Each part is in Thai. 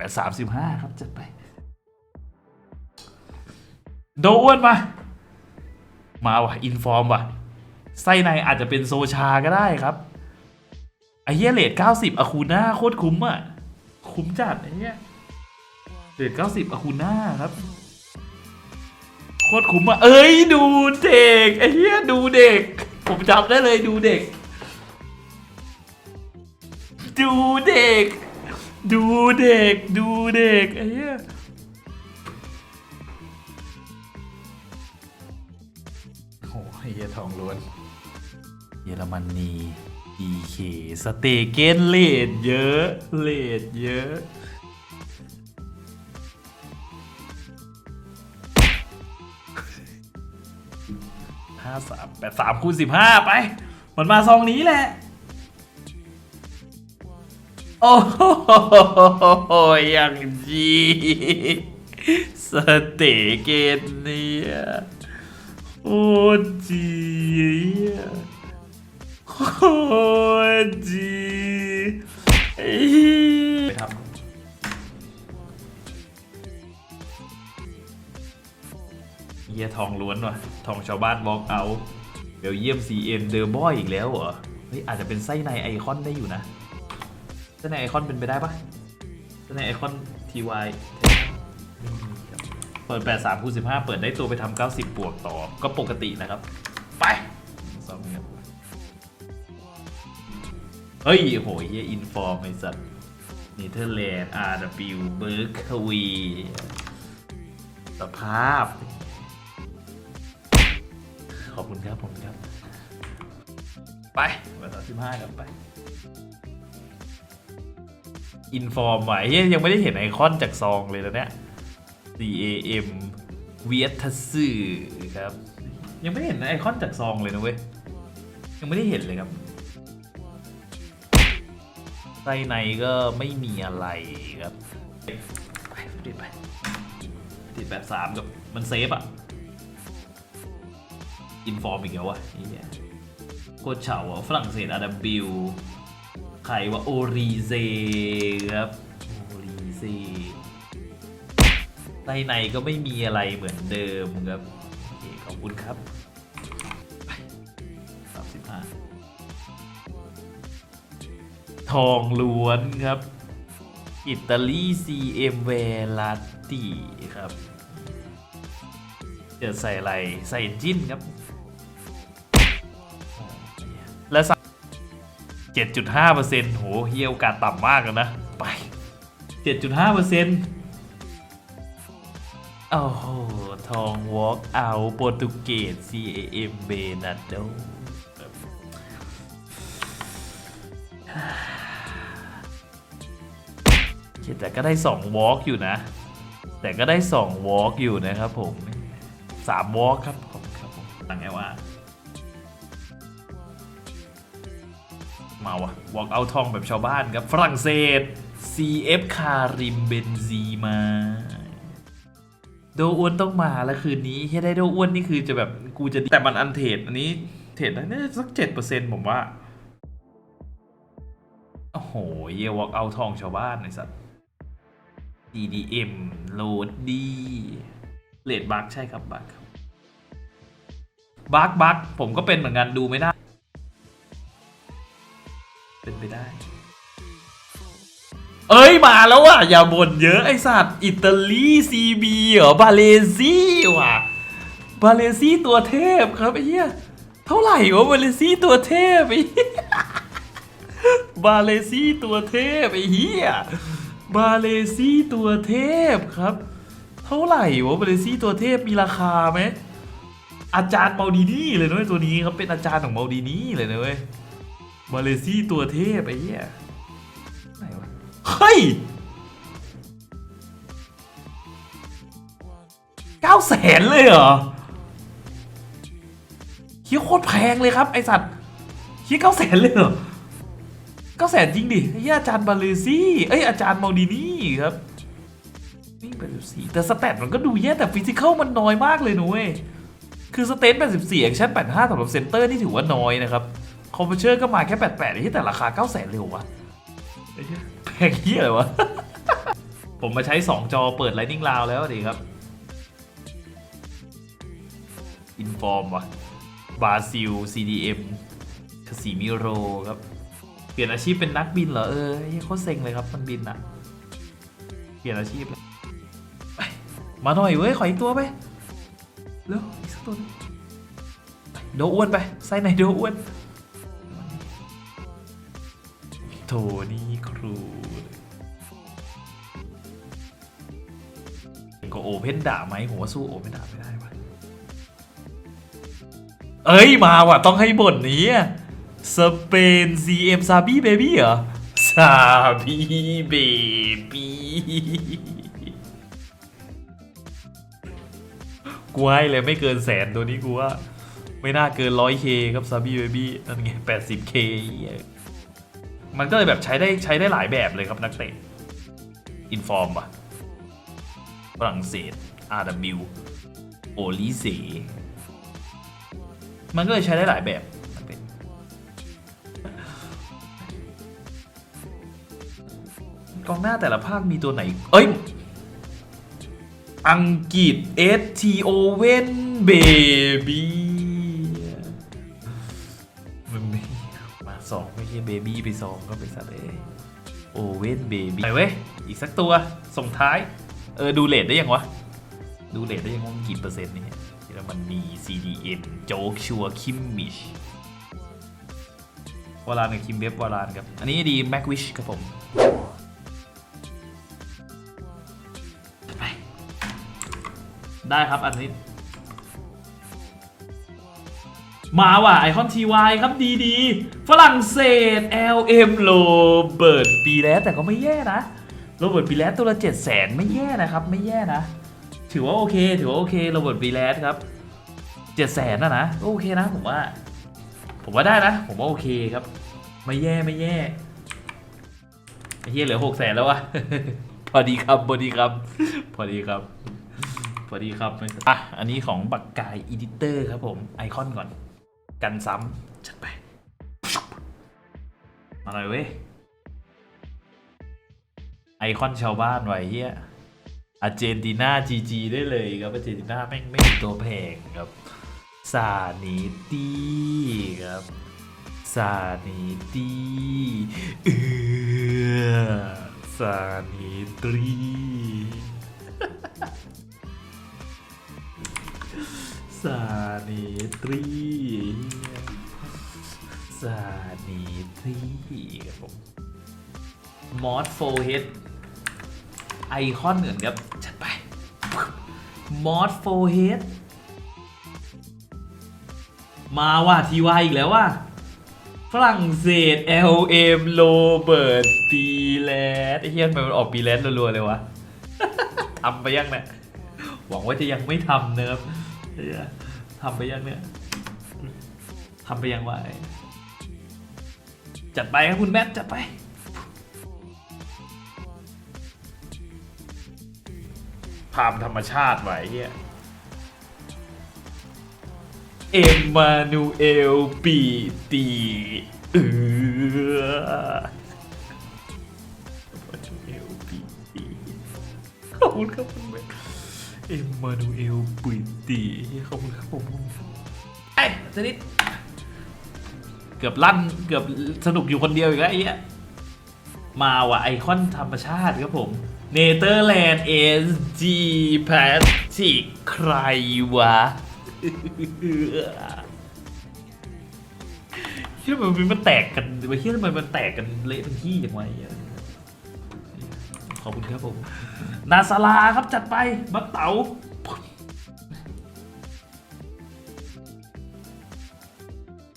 แปดสามสิบห้าครับจัดไปโดอ้วนมา มาว่ะ อินฟอร์มว่ะ ไส้ในอาจจะเป็นโซชาก็ได้ครับไอ้เหี้ยเลทเก้าสิบอะคูน่าโคตรคุ้มอะคุ้มจัดไอ้เหี้ยเลทเก้าสิบอะคูน่าครับ โคตรคุ้มอะเอ้ย ดูเด็กไอ้เหี้ยดูเด็ก ผมจำได้เลยดูเด็ก ดูเด็ก ดูเด็กดูเด็กไอ้เหี้ยโอ้ยเหี้ยทองล้วน เยอรมนี EK สเตเกนเลดเยอะเลดเยอะ ห้าสามแปดสามคูณสิบห้าไป มันมาซองนี้แหละ โอ้โหอย่างจีสเตเกนเนี่ยโอ้จีโอ้จีเฮ้ยครับเยี่ยทองล้วนว่ะ ทองชาวบ้านบอกเอาเบลเยี่ยม CM เดอร์บอยอีกแล้วเหรอ เฮ้ยอาจจะเป็นไส้ในไอคอนได้อยู่นะ เส้นในไอคอนเป็นไปได้ปะเส้นในไอคอน TY เปิด 83คูณ15 เปิดได้ตัวไปทำ90 บวกต่อ ก็ปกตินะครับ ไปสองเงียบเฮ้ยโหเฮียอินฟอร์มไอสัตว์เนเธอร์แลนด์ RW เบิร์กวีสภาพ ขอบคุณครับผมครับ ไปเปิด35กันไป อินฟอร์มไว้ยังไม่ได้เห็นไอคอนจากซองเลยนะเนี่ย C A M เวียทัสึครับ ยังไม่เห็นไอคอนจากซองเลยนะเว้ย ยังไม่ได้เห็นเลยครับไส้ในก็ไม่มีอะไรครับติดไปติดแบบสามกับมันเซฟอะอินฟอร์มอีกแล้ววะโคตรเฉาอะฝรั่งเศสอาดับบิว ครว่าโอรีเซครับโอรีเซใต้ในก็ไม่มีอะไรเหมือนเดิมครับโอเคขอบคุณครับสามสิบห้าทองล้วนครับ อิตาลี CM v e l a t i ครับจะใส่อะไร ใส่จิ้นครับ 7.5เปอร์เซ็นต์โหเฮียโอกาสต่ำมากเลยนะ ไป 7.5เปอร์เซ็นต์โอ้โห ทองวอล์กเอาโปรตุเกส CAM เบนัดโดแต่ก็ได้2วอล์กอยู่นะ แต่ก็ได้2วอล์กอยู่นะครับผม3วอล์กครับผมครับผมตั้งไงว่า มาวะวอล์กเอาทองแบบชาวบ้านครับ ฝรั่งเศส CF คาริมเบนซีมาโดอ้วนต้องมาแล้วคืนนี้เฮ้ได้โดอ้วนนี่คือจะแบบกูจะแต่มันอันเทรดอันนี้เทรดได้น่าจะสักเจ็ดเปอร์เซ็นต์ผมว่า โอ้โห เยวอล์กเอาทองชาวบ้านไอ้สัส DDM โหลดดีเลดบักใช่ครับบักครับบักบักผมก็เป็นเหมือนกันดูไม่ได้ เป็นไปได้ เอ้ย มาแล้วว่ะ อย่าบ่นเยอะไอสัตว์ อิตาลีซีบีเหรอ บาเลซี่ว่ะ บาเลซี่ตัวเทพครับไอ้เหี้ย เท่าไหร่วะ บาเลซี่ตัวเทพไอ้บาเลซี่ตัวเทพไอ้เหี้ย บาเลซี่ตัวเทพครับ เท่าไหร่วะ บาเลซี่ตัวเทพมีราคาไหมอาจารย์เมาดีนี่เลยนะเว้ยตัวนี้ครับเป็นอาจารย์ของเมาดีนี่เลยนะเว้ย มาเลซี่ตัวเทพไอ้เหี้ยไหนวะ เฮ้ยเก้าแสนเลยเหรอเฮียโคตรแพงเลยครับ ไอสัตว์เฮียเก้าแสนเลยเหรอเก้าแสนจริงดิไอ้เหี้ยอาจารย์บาเลซี่เอ้ยอาจารย์มาดินี่ครับนี่เป็นสี่แต่สแตทมันก็ดูแย่แต่ฟิสิก a l มันน้อยมากเลยนุ้ยคือสเตน84แอคชั่น85สำหรับเซนเตอร์นี่ถือว่าน้อยนะครับ คอมเพเชอร์ก็มาแค่88ที่แต่ราคา9 0 0 0 0เร็ววะแพงเหี้ยเลยวะ ผมมาใช้ 2 จอเปิด Lightning Round แล้วดีครับ อินฟอร์มวะบราซิล CDM คาซิมิโรครับ เปลี่ยนอาชีพเป็นนักบินเหรอ เออโคตรเซ็งเลยครับมันบินอะเปลี่ยนอาชีพเลยมาหน่อยเว้ย ขออีกตัวไปเร็วอีกสักตัวโดอ้วนไปไส้ในโดอ้วน โถนี่ครูก็โอเพนด่าไหมผมว่าสู้โอเพนด่าไม่ได้ว่ะเอ้ย มาว่ะ ต้องให้บ่นนี้สเปน CM ซาบี้เบบี้เหรอซาบี้เบบี้กูให้เลยไม่เกินแสนตัวนี้กูว่า ไม่น่าเกินร้อยเคครับซาบี้เบบี้นั่นไงแปดสิบเค มันก็เลยแบบใช้ได้ใช้ได้หลายแบบเลยครับนักเตะอินฟอร์มปะฝรั่งเศส RW โอลิเซมันก็เลยใช้ได้หลายแบบกองหน้าแต่ละภาคมีตัวไหน เอ้ย อังกฤษ S T O เวนเบบี้ สองไม่ใช่เบบี้ไปสองก็ไปสัตว์เอ้ยโอเว่นเบบี้ไปเว้ย อีกสักตัว ส่งท้าย เออ ดูเลทได้ยังวะ ดูเลทได้ยังว่ากี่เปอร์เซ็นต์เนี่ยเยอรมันมี CDM โจ๊กชัวคิมมิชวารานกับคิมเบฟวารานครับ อันนี้ดีแม็กวิชครับผมได้ครับอันนี้ มาว่ะไอคอนทีวครับดีดีๆฝรั่งเศส LM โรเบิร์ตปีแลสแต่ก็ไม่แย่นะโรเบิร์ตปีแลสตัวละ7 0 0 0 0ไม่แย่นะครับ ไม่แย่นะ ถือว่าโอเค ถือว่าโอเคโรเบิร์ตปีแลสครับ7 0 0 0 0นะนะโอเคนะผมว่า ผมว่าได้นะ ผมว่าโอเคครับ ไม่แย่ไม่แย่ไอ้เฮียเหลือหกแสนแล้ววะพอดีครับพอดีครับ พอดีครับพอดีครับอะอันนี้ของบักกายอีดิเตอร์ครับผมไอคอนก่อน กันซ้ำจัดไปมาหน่อยเว้ย ไอคอนชาวบ้านไว้เฮียอาร์เจนตินาจีจีได้เลยครับอาร์เจนตินาแม่งไม่มีตัวแพงครับซานิตี้ครับซานิตี้เออซานิตรี ซานิตรีซานิตรีครับผมมอสโฟเฮดไอคอนเหมือนครับจัดไปมอสโฟเฮดมาว่ะทีวายอีกแล้วว่ะฝรั่งเศส LM โรเบิร์ตปีแลสไอ้เฮียทำไมมันออกปีแลสรัวๆเลยวะทำไปยังเนี่ยหวังว่าจะยังไม่ทำนะครับเหี้ย ทำไปยังเนี่ยทำไปยังวะจัดไปครับคุณแมทจัดไปภาพธรรมชาติไว้เฮียเอ็มมานูเอลปีตีเออมานูเอลปีตีขอบคุณครับคุณแม่ เอ็มมานูเอลปีตีขอบคุณครับผมไอ้ยนิทเกือบลั่นเกือบสนุกอยู่คนเดียวอีกแล้วไอ้เหี้ยมาว่ะไอคอนธรรมชาติครับผมเนเธอร์แลนด์เอสจีแพทิกใครวะเชื่อมันมันแตกกันไปเชื่อมันมันแตกกันเละเป็นที่อย่างไรขอบคุณครับผม นาซาลาครับจัดไปบักเต๋า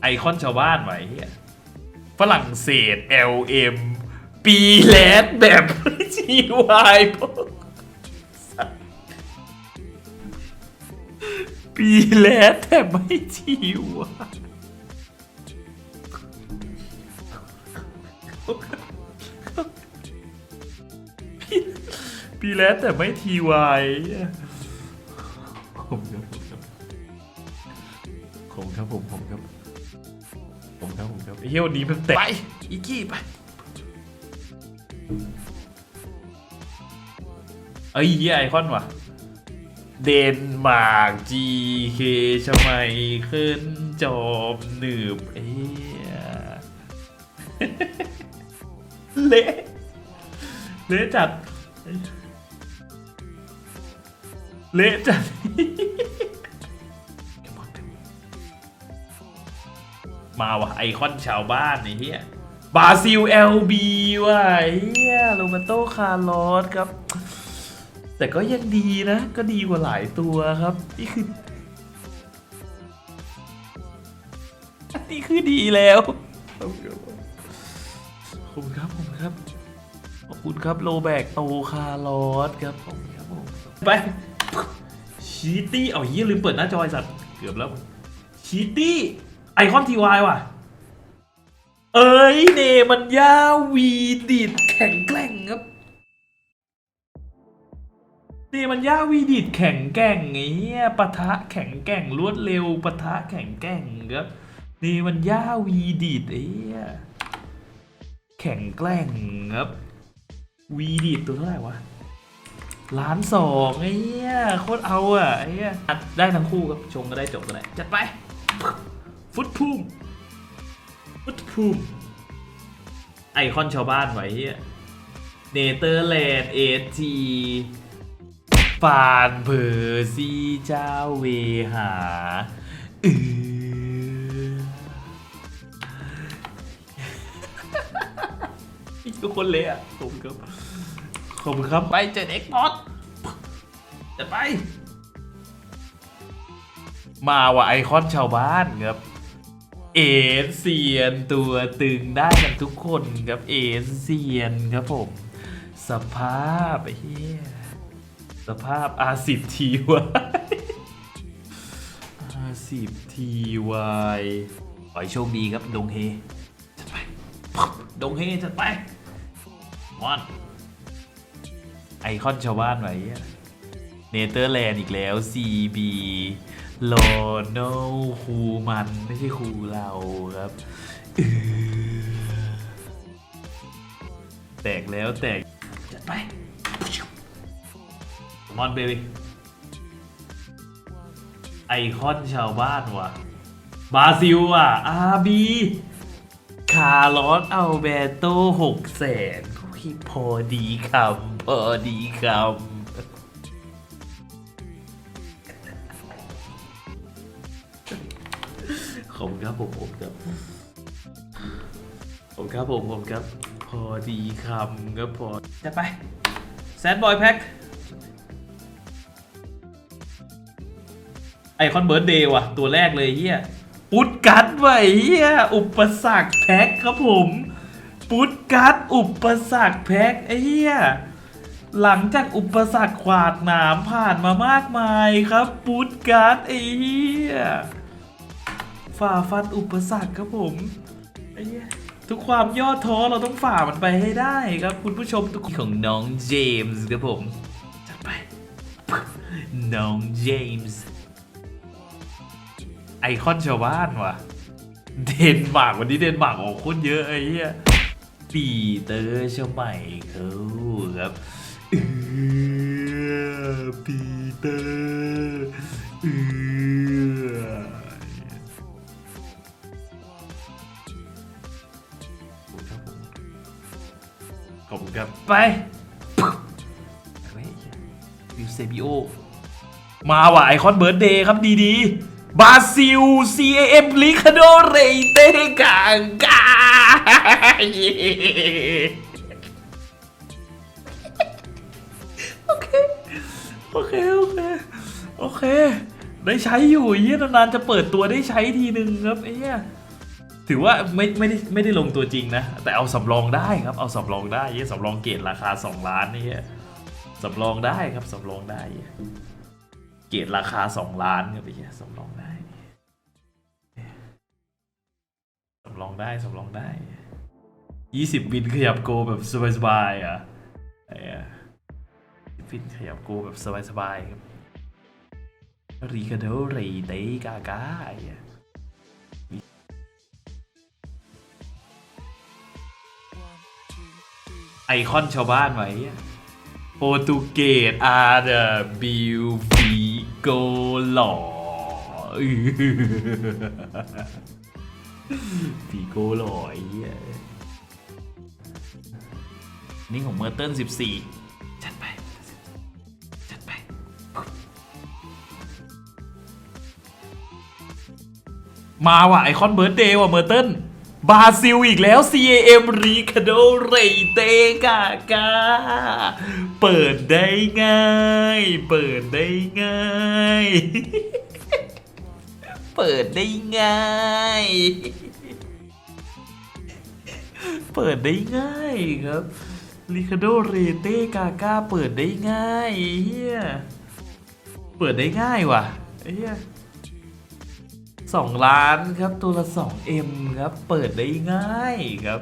ไอคอนชาวบ้านไว้เฮียฝรั่งเศส LM ปีแลดแบบ GY พวกปีแลดแต่ไม่ GY ปีแลดแต่ไม่ TY ผมครับผมครับผมครับผมครับผมครับผมครับไอ้เหี้ยวันนี้มันแตกไปอีกกี้ไปเอ้ยเหี้ยไอคอนว่ะ เดนมาร์ก GK ชมัยขึ้นจอมหนืบเอ้ยเละเละจัด เละจัดมาว่ะไอคอนชาวบ้านไอ้เหี้ยบราซิล LB ว่ะเหี้ยโรเบโตคาร์ลอสครับ แต่ก็ยังดีนะ ก็ดีกว่าหลายตัวครับ นี่คืออันนี้คือดีแล้วขอบคุณครับขอบคุณครับ ขอบคุณครับโรแบกโตคาร์ลอสครับผมครับผมไป ชีตี้เอาเหี้ยลืมเปิดหน้าจอไอสัตว์เกือบแล้วชีตี้ไอคอนทีวายว่ะ เอ้ยเนมันยาวีดิดแข็งแกร่งครับเนมันยาวีดิดแข็งแกร่งไงเงี้ยปะทะแข็งแกร่งรวดเร็วปะทะแข็งแกร่งครับเนมันยาวีดิดไอ้เหี้ยแข็งแกร่งครับวีดิดตัวเท่าไหร่วะ ล้านสองไอ้เหี้ยโคตรเอาอะไอ้เหี้ยอัดได้ทั้งคู่ครับชงก็ได้จบก็ได้จัดไป ฟุตพูมฟุตพูมไอคอนชาวบ้านไว้เหี้ยเนเธอร์แลนด์เอทีฟานเพอร์ซีเจ้าเวหาเออทุกคนเลยอะขอบคุณครับ อบคุณครับ ไปเจอเอ็กพอร์ตจะไป มาว่ะไอคอนชาวบ้านครับ เอเซียนตัวตึงได้กันทุกคนครับเอเซียนครับผม สภาพไอ้เหี้ยสภาพอาสิบทีวายอาสิบทีวายขอให้โชคดีครับดงเฮจัดไปดงเฮจัดไปมอน ไอคอนชาวบ้านไว้เนเธอร์แลนด์อีกแล้ว CB โลโนคูมัน ไม่ใช่คูเราครับ แตกแล้วแตก จัดไปมอนเบบี้ไอคอนชาวบ้านว่ะ บราซิลอะอาบีคาร์ลอสอัลเบโตหกแสน พอดีคำพอดีคำขอบคุณครับผมผมครับผมครับผมผมครับ พอดีคำครับพอจะไปแซดบอยแพ็คไอคอนเบิร์ดเดย์ว่ะ ตัวแรกเลยเฮียปุดกัดไว้เฮียอุปสรรคแพ็คครับผม ปุดกัดอุปสรรคแพ็คไอ้เฮียหลังจากอุปสรรคขวาดหนามผ่านมามากมายครับปุดกัดไอ้เฮียฝ่าฟันอุปสรรคครับผมไอ้เหี้ยทุกความย่อท้อเราต้องฝ่ามันไปให้ได้ครับ คุณผู้ชมทุกคนของน้องเจมส์ครับผมจัดไปน้องเจมส์ไอคอนชาวบ้านว่ะ เดนมาร์กวันนี้เดนมาร์กออกโคตรเยอะไอ้เหี้ย ปีเตอร์ชมัยเขาครับเออปีเตอร์เออขอบคุณครับไปไปยูเซบิโอมาว่ะไอคอนเบิร์ดเดย์ครับดีๆบราซิล CAM ลิคาโดเรเตกางกา โอเค โอเค โอเค โอเค ได้ใช้อยู่เหี้ยนานๆจะเปิดตัวได้ใช้ทีหนึ่งครับไอ้เหี้ยถือว่าไม่ไม่ได้ไม่ได้ลงตัวจริงนะ แต่เอาสำรองได้ครับ เอาสำรองได้เหี้ยสำรองเกรดราคา 2 ล้านนี่เหี้ยสำรองได้ครับสำรองได้ เกรดราคา 2 ล้านครับไอ้เหี้ยสำรองได้สำรองได้สำรองได้ 20วินขยับโกแบบสบายๆอะไอ้เหี้ย20วินขยับโกแบบสบายๆครับรีคาโดเรเตกากาไอ้ไอคอนชาวบ้านไว้อะโปรตุเกสอาร์เดบิวฟีโกหล่อฟีโกหล่อไอ้ นี่ของเมอร์เติร์น14 จัดไป จัดไป มาว่ะไอคอนเบิร์ดเดย์ว่ะเมอร์เติร์นบราซิลอีกแล้ว CAM รีคาโดเรเตกากาเปิดได้ง่าย เปิดได้ง่าย เปิดได้ง่าย เปิดได้ง่ายครับ ริคาโดเรเต้กากาเปิดได้ง่ายเฮียเปิดได้ง่ายว่ะเฮียสองล้านครับตัวละ 2M ครับ เปิดได้ง่ายครับ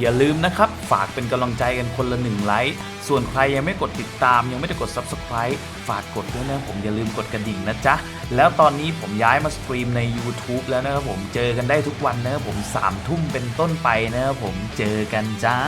อย่าลืมนะครับ ฝากเป็นกำลังใจกันคนละหนึ่งไลค์ส่วนใครยังไม่กดติดตาม ยังไม่ได้กด Subscribe ฝากกดด้วยนะผมอย่าลืมกดกระดิ่งนะจ๊ะ แล้วตอนนี้ผมย้ายมาสตรีมใน YouTube แล้วนะครับผมเจอกันได้ทุกวันนะครับผม3ทุ่มเป็นต้นไปนะครับผมเจอกันจ้า